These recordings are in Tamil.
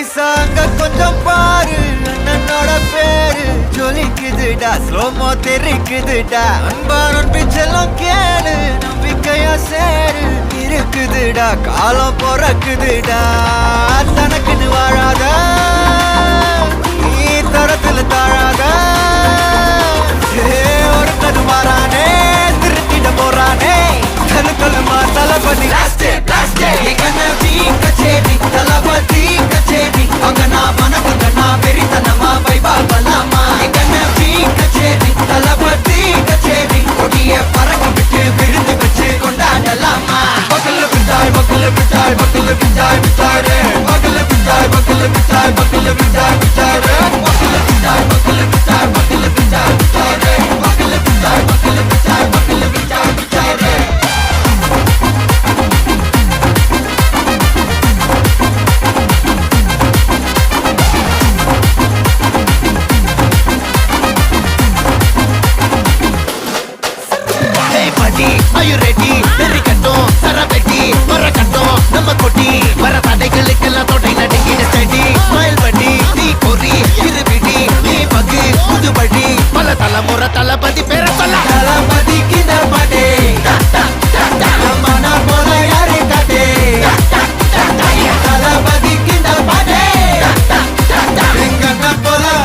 சாங்க கொஞ்சம் பாரு அண்ணனோட பேரு. ஜொலிக்குதுடா ஸ்லோமோ தெரிக்குதுடா. அன்பான பிச்செல்லாம் கேளு நம்பிக்கையா சேரு. இருக்குதுடா காலம் பிறக்குதுடா. தனக்குன்னு வாழாதா. बकल बिठाए बकल बिठाए बिठाए रे बकल बिठाए बकल बिठाए बकल बिठाए बिठाए रे बकल बिठाए बकल बिठाए बकल बिठाए बिठाए रे बकल बिठाए बकल बिठाए बकल बिठाए बिठाए रे Are you ready? நம்ம கொட்டி. வர தடைகளுக்கெல்லாம் தொடை நடுங்கிட steady. Smile பண்ணி, நீ பொறி, இருவிடி, நீ பகு, புதுபடி. பல தலைமுறை தளபதி பேர சொல்ல. தளபதிக்கு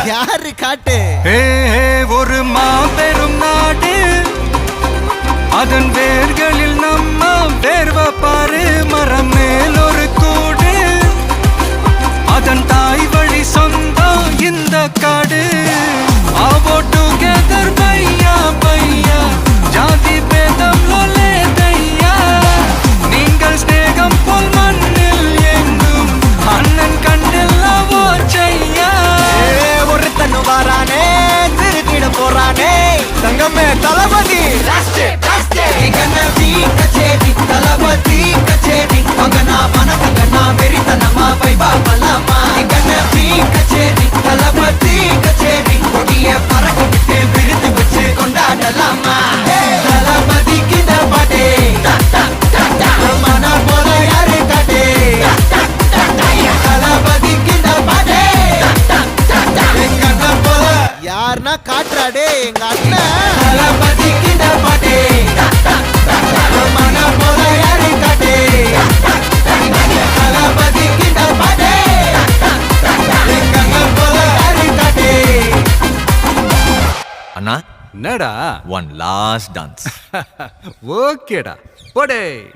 யாரு காட்டே? ஒரு மாபெரும் நாடு. அதன் போல யாரு காட்டே அண்ணா. என்னடா? ஒன் லாஸ்ட் டான்ஸ் ஓகேடா. போடே.